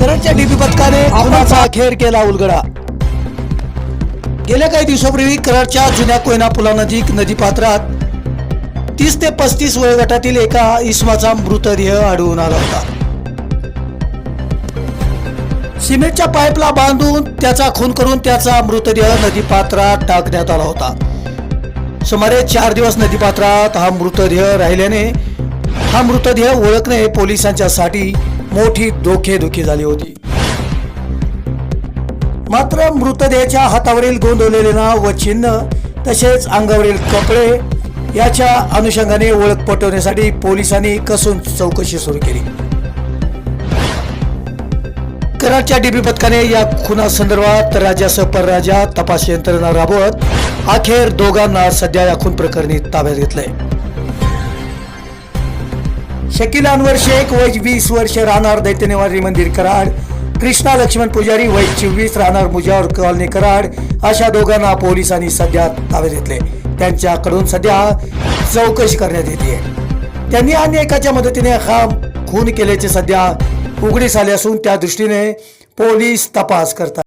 करंटच्या डीपी पथकाने खुनाचा अखेर केला उलगडा. गेल्या काही दिवसापूर्वी कराडच्या जुन्या कोयना पुलानजीक नदीपात्रात तीस ते पस्तीस वयोगटातील एका इसमाचा मृतदेह आढळून आला होता. सिमेंटच्या पाईपला बांधून त्याचा खून करून त्याचा मृतदेह नदीपात्रात टाकण्यात आला होता. सुमारे चार दिवस नदीपात्रात हा मृतदेह राहिल्याने हा मृतदेह ओळखणे पोलिसांच्यासाठी मोठी डोकेदुखी झाली होती. मात्र मृतदेहाच्या हातावरील गोंदवलेले नाव व चिन्ह तसेच अंगावरील कपडे याच्या अनुषंगाने ओळख पटवण्यासाठी पोलिसांनी कसून चौकशी सुरू केली. कराडच्या डीबी पथकाने या खुनासंदर्भात राज्यासह परराज्यात तपास यंत्रणा राबवत अखेर दोघांना सध्या या खून प्रकरणी ताब्यात घेतलंय. शकील अनवर शेख वय वीस वर्ष राहणार दैत्यनिवारी मंदिर कराड. कृष्णा लक्ष्मण पुजारी वय चोवीस राहणार मुजावर कॉलनी कराड. अशा दोघांना पोलिसांनी सध्या ताब्यात घेतले. त्यांच्याकडून सध्या चौकशी करण्यात येते. त्यांनी अन्य एकाच्या मदतीने हा खून केल्याचे सध्या उघडीस आले असून त्या दृष्टीने पोलीस तपास करतात.